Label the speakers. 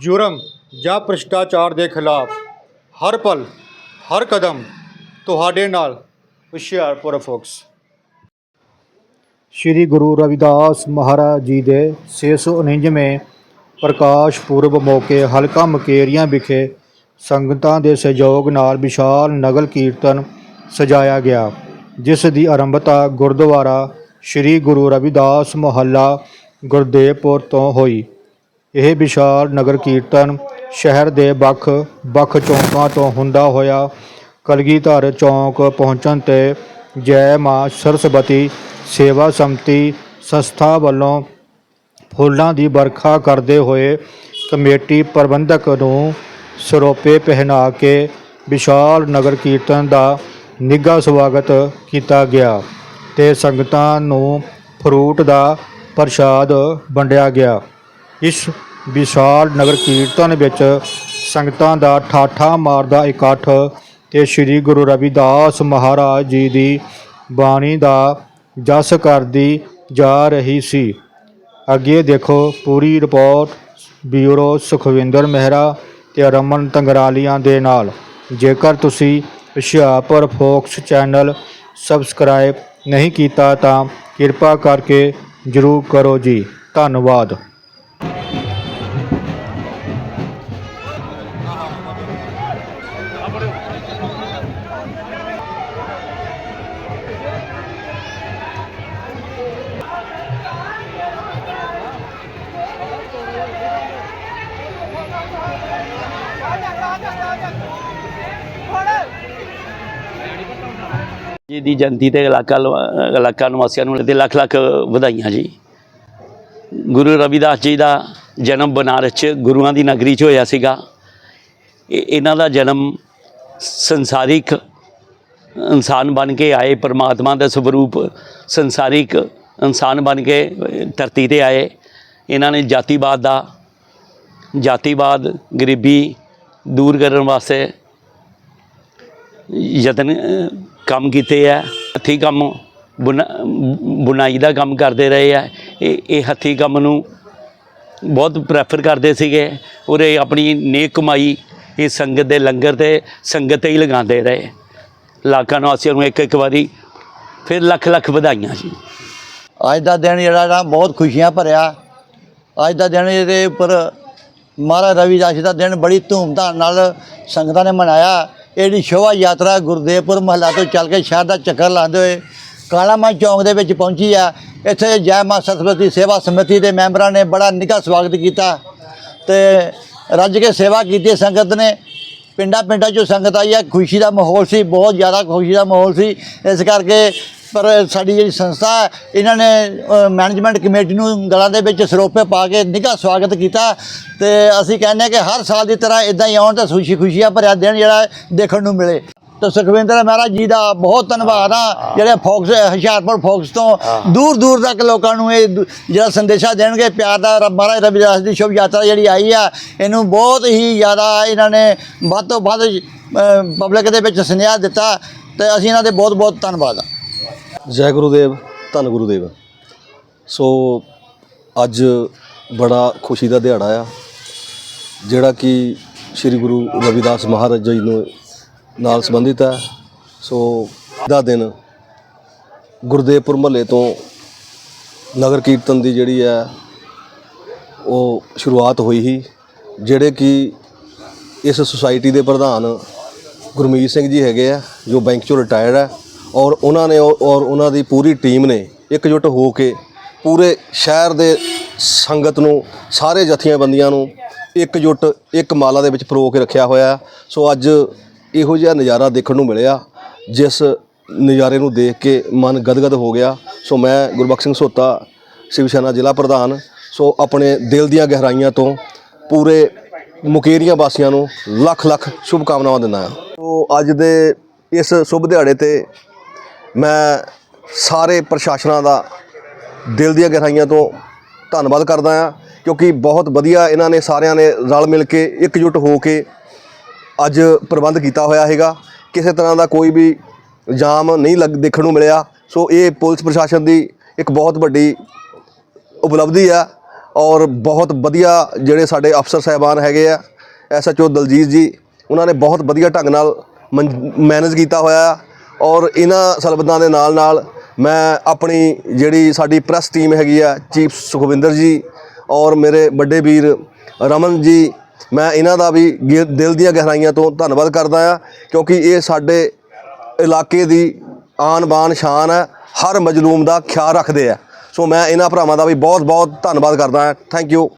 Speaker 1: ਜੁਰਮ ਜਾਂ ਭ੍ਰਿਸ਼ਟਾਚਾਰ ਦੇ ਖਿਲਾਫ ਹਰ ਪਲ, ਹਰ ਕਦਮ ਤੁਹਾਡੇ ਨਾਲ ਹੁਸ਼ਿਆਰਪੁਰ ਫੋਕਸ। ਸ੍ਰੀ ਗੁਰੂ ਰਵਿਦਾਸ ਮਹਾਰਾਜ ਜੀ ਦੇ 649ਵੇਂ ਪ੍ਰਕਾਸ਼ ਪੁਰਬ ਮੌਕੇ ਹਲਕਾ ਮਕੇਰੀਆਂ ਵਿਖੇ ਸੰਗਤਾਂ ਦੇ ਸਹਿਯੋਗ ਨਾਲ ਵਿਸ਼ਾਲ ਨਗਰ ਕੀਰਤਨ ਸਜਾਇਆ ਗਿਆ, ਜਿਸ ਦੀ ਆਰੰਭਤਾ ਗੁਰਦੁਆਰਾ ਸ੍ਰੀ ਗੁਰੂ ਰਵਿਦਾਸ ਮੁਹੱਲਾ ਗੁਰਦੇਵਪੁਰ ਤੋਂ ਹੋਈ। ਇਹ ਵਿਸ਼ਾਲ ਨਗਰ ਕੀਰਤਨ ਸ਼ਹਿਰ ਦੇ ਵੱਖ ਵੱਖ ਚੌਂਕਾਂ ਤੋਂ ਹੁੰਦਾ ਹੋਇਆ ਕਲਗੀਧਰ ਚੌਂਕ ਪਹੁੰਚਣ ਤੇ ਜੈ ਮਾਂ ਸਰਸਵਤੀ ਸੇਵਾ ਸੰਮਤੀ ਸੰਸਥਾ ਵੱਲੋਂ ਫੁੱਲਾਂ ਦੀ ਵਰਖਾ ਕਰਦੇ ਹੋਏ ਕਮੇਟੀ ਪ੍ਰਬੰਧਕ ਨੂੰ ਸਰੋਪੇ ਪਹਿਨਾ ਕੇ ਵਿਸ਼ਾਲ ਨਗਰ ਕੀਰਤਨ ਦਾ ਨਿੱਘਾ ਸਵਾਗਤ ਕੀਤਾ ਗਿਆ ਤੇ ਸੰਗਤਾਂ ਨੂੰ ਫਰੂਟ ਦਾ ਪ੍ਰਸ਼ਾਦ ਵੰਡਿਆ ਗਿਆ। ਇਸ ਵਿਸ਼ਾਲ ਨਗਰ ਕੀਰਤਨ ਵਿੱਚ ਸੰਗਤਾਂ ਦਾ ਠਾਠਾ ਮਾਰਦਾ ਇਕੱਠ ਤੇ ਸ੍ਰੀ ਗੁਰੂ ਰਵਿਦਾਸ ਮਹਾਰਾਜ ਜੀ ਦੀ ਬਾਣੀ ਦਾ ਜਸ ਕਰਦੀ ਜਾ ਰਹੀ ਸੀ। ਅੱਗੇ ਦੇਖੋ ਪੂਰੀ ਰਿਪੋਰਟ, ਬਿਊਰੋ ਸੁਖਵਿੰਦਰ ਮਹਿਰਾ ਤੇ ਰਮਨ ਤੰਗਰਾਲੀਆਂ ਦੇ ਨਾਲ। ਜੇਕਰ ਤੁਸੀਂ ਹੁਸ਼ਿਆਰਪੁਰ ਫੋਕਸ ਚੈਨਲ ਸਬਸਕ੍ਰਾਈਬ ਨਹੀਂ ਕੀਤਾ ਤਾਂ ਕਿਰਪਾ ਕਰਕੇ ਜਰੂਰ ਕਰੋ ਜੀ। ਧੰਨਵਾਦ।
Speaker 2: ਜੀ, ਦੀ ਜਯੰਤੀ ਤੇ ਇਲਾਕਾ ਲਵਾ- ਇਲਾਕਾ ਨਿਵਾਸੀਆਂ ਨੂੰ ਤੇ ਲੱਖ ਲੱਖ ਵਧਾਈਆਂ ਜੀ। ਗੁਰੂ ਰਵਿਦਾਸ ਜੀ ਦਾ ਜਨਮ ਬਨਾਰਸ ਚ ਗੁਰੂਆਂ ਦੀ ਨਗਰੀ ਚ ਹੋਇਆ ਸੀਗਾ। ਇਹਨਾਂ ਦਾ ਜਨਮ ਸੰਸਾਰਿਕ ਇਨਸਾਨ ਬਣ ਕੇ ਆਏ, ਪਰਮਾਤਮਾ ਦਾ ਸਵਰੂਪ ਸੰਸਾਰਿਕ ਇਨਸਾਨ ਬਣ ਕੇ ਧਰਤੀ ਤੇ ਆਏ। ਇਹਨਾਂ ਨੇ ਜਾਤੀਵਾਦ ਦਾ ਜਾਤੀਵਾਦ, ਗਰੀਬੀ ਦੂਰ ਕਰਨ ਵਾਸਤੇ ਯਤਨ ਕੰਮ ਕੀਤੇ ਆ, ਹੱਥੀਂ ਕੰਮ ਬੁਣਾ- ਬੁਣਾਈ ਦਾ ਕੰਮ ਕਰਦੇ ਰਹੇ ਆ। ਇਹ ਇਹ ਹੱਥੀਂ ਕੰਮ ਨੂੰ ਬਹੁਤ ਪ੍ਰੈਫਰ ਕਰਦੇ ਸੀਗੇ ਔਰ ਇਹ ਆਪਣੀ ਨੇਕ ਕਮਾਈ ਇਹ ਸੰਗਤ ਦੇ ਲੰਗਰ ਤੇ, ਸੰਗਤ ਤੇ ਹੀ ਲਗਾਉਂਦੇ ਰਹੇ। ਇਲਾਕਾ ਨਿਵਾਸੀਆਂ ਨੂੰ ਇੱਕ ਇੱਕ ਵਾਰੀ ਫਿਰ ਲੱਖ ਲੱਖ ਵਧਾਈਆਂ ਜੀ।
Speaker 3: ਅੱਜ ਦਾ ਦਿਨ ਜਿਹੜਾ ਨਾ ਬਹੁਤ ਖੁਸ਼ੀਆਂ ਭਰਿਆ। ਅੱਜ ਦਾ ਦਿਨ ਇਹਦੇ ਉੱਪਰ ਮਹਾਰਾਜ ਰਵਿਦਾਸ ਜੀ ਦਾ ਦਿਨ ਬੜੀ ਧੂਮਧਾਮ ਨਾਲ ਸੰਗਤਾਂ ਨੇ ਮਨਾਇਆ। ਇਹਦੀ ਸ਼ੋਭਾ ਯਾਤਰਾ ਗੁਰਦੇਵਪੁਰ ਮਹੱਲਾ ਤੋਂ ਚੱਲ ਕੇ ਸ਼ਹਿਰ ਦਾ ਚੱਕਰ ਲਾਉਂਦੇ ਹੋਏ ਕਾਲਾ ਮਾਂ ਚੌਂਕ ਦੇ ਵਿੱਚ ਪਹੁੰਚੀ ਆ। ਇੱਥੇ ਜੈ ਮਾਂ ਸਰਸਵਤੀ ਸੇਵਾ ਸਮਿਤੀ ਦੇ ਮੈਂਬਰਾਂ ਨੇ ਬੜਾ ਨਿੱਘਾ ਸਵਾਗਤ ਕੀਤਾ ਤੇ ਰੱਜ ਕੇ ਸੇਵਾ ਕੀਤੀ ਸੰਗਤ ਨੇ। ਪਿੰਡਾਂ ਪਿੰਡਾਂ 'ਚੋਂ ਸੰਗਤ ਆਈ ਆ। ਖੁਸ਼ੀ ਦਾ ਮਾਹੌਲ ਸੀ, ਬਹੁਤ ਜ਼ਿਆਦਾ ਖੁਸ਼ੀ ਦਾ ਮਾਹੌਲ ਸੀ। ਇਸ ਕਰਕੇ ਪਰ ਸਾਡੀ ਜਿਹੜੀ ਸੰਸਥਾ ਹੈ, ਇਹਨਾਂ ਨੇ ਮੈਨੇਜਮੈਂਟ ਕਮੇਟੀ ਨੂੰ ਗਲਾਂ ਦੇ ਵਿੱਚ ਸਰੋਪੇ ਪਾ ਕੇ ਨਿੱਘਾ ਸਵਾਗਤ ਕੀਤਾ ਤੇ ਅਸੀਂ ਕਹਿੰਦੇ ਹਾਂ ਕਿ ਹਰ ਸਾਲ ਦੀ ਤਰ੍ਹਾਂ ਇਦਾਂ ਹੀ ਆਉਣ ਤੇ ਖੁਸ਼ੀ ਖੁਸ਼ੀਆਂ ਭਰਿਆ ਦਿਨ ਜਿਹੜਾ ਦੇਖਣ ਨੂੰ ਮਿਲੇ। ਤੇ ਸੁਖਵਿੰਦਰ ਮਹਾਰਾਜ ਜੀ ਦਾ ਬਹੁਤ ਧੰਨਵਾਦ ਆ ਜਿਹੜੇ ਫੋਕਸ ਹੁਸ਼ਿਆਰਪੁਰ ਫੋਕਸ ਤੋਂ ਦੂਰ ਦੂਰ ਤੱਕ ਲੋਕਾਂ ਨੂੰ ਇਹ ਜਿਹੜਾ ਸੰਦੇਸ਼ਾ ਦੇਣਗੇ ਪਿਆਰ ਦਾ ਰ- ਮਹਾਰਾਜ ਰਵਿਦਾਸ ਦੀ ਸ਼ੁਭ ਯਾਤਰਾ ਜਿਹੜੀ ਆਈ ਆ ਇਹਨੂੰ ਬਹੁਤ ਹੀ ਜ਼ਿਆਦਾ ਇਹਨਾਂ ਨੇ ਵੱਧ ਤੋਂ ਵੱਧ ਪਬਲਿਕ ਦੇ ਵਿੱਚ ਸੁਨੇਹਾ ਦਿੱਤਾ ਤੇ ਅਸੀਂ ਇਹਨਾਂ ਦੇ ਬਹੁਤ ਬਹੁਤ ਧੰਨਵਾਦ ਆ।
Speaker 4: ਜੈ ਗੁਰੂਦੇਵ, ਧੰਨ ਗੁਰੂਦੇਵ। ਸੋ ਅੱਜ ਬੜਾ ਖੁਸ਼ੀ ਦਾ ਦਿਹਾੜਾ ਆ, ਜਿਹੜਾ ਕਿ ਸ੍ਰੀ ਗੁਰੂ ਰਵਿਦਾਸ ਮਹਾਰਾਜ ਜੀ ਨੂੰ ਨਾਲ ਸੰਬੰਧਿਤ ਹੈ। ਸੋ ਦਾ ਦਿਨ ਗੁਰਦੇਵਪੁਰ ਮਹੱਲੇ ਤੋਂ ਨਗਰ ਕੀਰਤਨ ਦੀ ਜਿਹੜੀ ਹੈ, ਉਹ ਸ਼ੁਰੂਆਤ ਹੋਈ ਸੀ, ਜਿਹੜੇ ਕਿ ਇਸ ਸੁਸਾਇਟੀ ਦੇ ਪ੍ਰਧਾਨ ਗੁਰਮੀਤ ਸਿੰਘ ਜੀ ਹੈਗੇ ਆ, ਜੋ ਬੈਂਕ ਚੋਂ ਰਿਟਾਇਰਡ ਹੈ। ਔਰ ਉਹਨਾਂ ਨੇ ਔਰ ਔਰ ਉਹਨਾਂ ਦੀ ਪੂਰੀ ਟੀਮ ਨੇ ਇਕਜੁੱਟ ਹੋ ਕੇ ਪੂਰੇ ਸ਼ਹਿਰ ਦੇ ਸੰਗਤ ਨੂੰ, ਸਾਰੇ ਜਥੀਆਂ ਨੂੰ ਇਕਜੁੱਟ ਇੱਕ ਮਾਲਾ ਦੇ ਵਿੱਚ ਪਰੋ ਕੇ ਰੱਖਿਆ ਹੋਇਆ ਸੋ ਅੱਜ ਇਹੋ ਜਿਹਾ ਨਜ਼ਾਰਾ ਦੇਖਣ ਨੂੰ ਮਿਲਿਆ, ਜਿਸ ਨਜ਼ਾਰੇ ਨੂੰ ਦੇਖ ਕੇ ਮਨ ਗਦਗਦ ਹੋ ਗਿਆ। ਸੋ ਮੈਂ ਗੁਰਬਖਸ਼ ਸਿੰਘ ਸੋਤਾ, ਸ਼ਿਵ ਸੈਨਾ ਜ਼ਿਲ੍ਹਾ ਪ੍ਰਧਾਨ, ਸੋ ਆਪਣੇ ਦਿਲ ਦੀਆਂ ਗਹਿਰਾਈਆਂ ਤੋਂ ਪੂਰੇ ਮੁਕੇਰੀਆਂ ਵਾਸੀਆਂ ਨੂੰ ਲੱਖ ਲੱਖ ਸ਼ੁਭ ਕਾਮਨਾਵਾਂ ਦਿੰਦਾ ਹਾਂ। ਸੋ ਅੱਜ ਦੇ ਇਸ ਸ਼ੁਭ ਦਿਹਾੜੇ ਤੇ ਮੈਂ ਸਾਰੇ ਪ੍ਰਸ਼ਾਸਨਾਂ ਦਾ ਦਿਲ ਦੀਆਂ ਗਹਿਰਾਈਆਂ ਤੋਂ ਧੰਨਵਾਦ ਕਰਦਾ ਹਾਂ, ਕਿਉਂਕਿ ਬਹੁਤ ਵਧੀਆ ਇਹਨਾਂ ਨੇ ਸਾਰਿਆਂ ਨੇ ਰਲ ਮਿਲ ਕੇ ਇਕਜੁੱਟ ਹੋ ਕੇ ਅੱਜ ਪ੍ਰਬੰਧ ਕੀਤਾ ਹੋਇਆ ਹੈਗਾ। ਕਿਸੇ ਤਰ੍ਹਾਂ ਦਾ ਕੋਈ ਵੀ ਜਾਮ ਨਹੀਂ ਲੱਗ ਦੇਖਣ ਨੂੰ ਮਿਲਿਆ। ਸੋ ਇਹ ਪੁਲਿਸ ਪ੍ਰਸ਼ਾਸਨ ਦੀ ਇੱਕ ਬਹੁਤ ਵੱਡੀ ਉਪਲਬਧੀ ਆ ਔਰ ਬਹੁਤ ਵਧੀਆ ਜਿਹੜੇ ਸਾਡੇ ਅਫਸਰ ਸਾਹਿਬਾਨ ਹੈਗੇ ਆ ਐਸਐਚਓ ਦਲਜੀਤ ਜੀ, ਉਹਨਾਂ ਨੇ ਬਹੁਤ ਵਧੀਆ ਢੰਗ ਨਾਲ ਮੈਨੇਜ ਕੀਤਾ ਹੋਇਆ ਆ। ਔਰ ਇਹਨਾਂ ਸਰਬਤਾਂ ਦੇ ਨਾਲ ਨਾਲ ਮੈਂ ਆਪਣੀ ਜਿਹੜੀ ਸਾਡੀ ਪ੍ਰੈਸ ਟੀਮ ਹੈਗੀ ਆ, ਚੀਫ ਸੁਖਵਿੰਦਰ ਜੀ ਔਰ ਮੇਰੇ ਵੱਡੇ ਵੀਰ ਰਮਨ ਜੀ, ਮੈਂ ਇਹਨਾਂ ਦਾ ਵੀ ਗੇ- ਦਿਲ ਦੀਆਂ ਗਹਿਰਾਈਆਂ ਤੋਂ ਧੰਨਵਾਦ ਕਰਦਾ ਆ ਕਿਉਂਕਿ ਇਹ ਸਾਡੇ ਇਲਾਕੇ ਦੀ ਆਨ ਬਾਨ ਸ਼ਾਨ ਹੈ ਹਰ ਮਜਲੂਮ ਦਾ ਖਿਆਲ ਰੱਖਦੇ ਆ। ਸੋ ਮੈਂ ਇਹਨਾਂ ਭਰਾਵਾਂ ਦਾ ਵੀ ਬਹੁਤ ਬਹੁਤ ਧੰਨਵਾਦ ਕਰਦਾ ਹਾਂ ਥੈਂਕ ਯੂ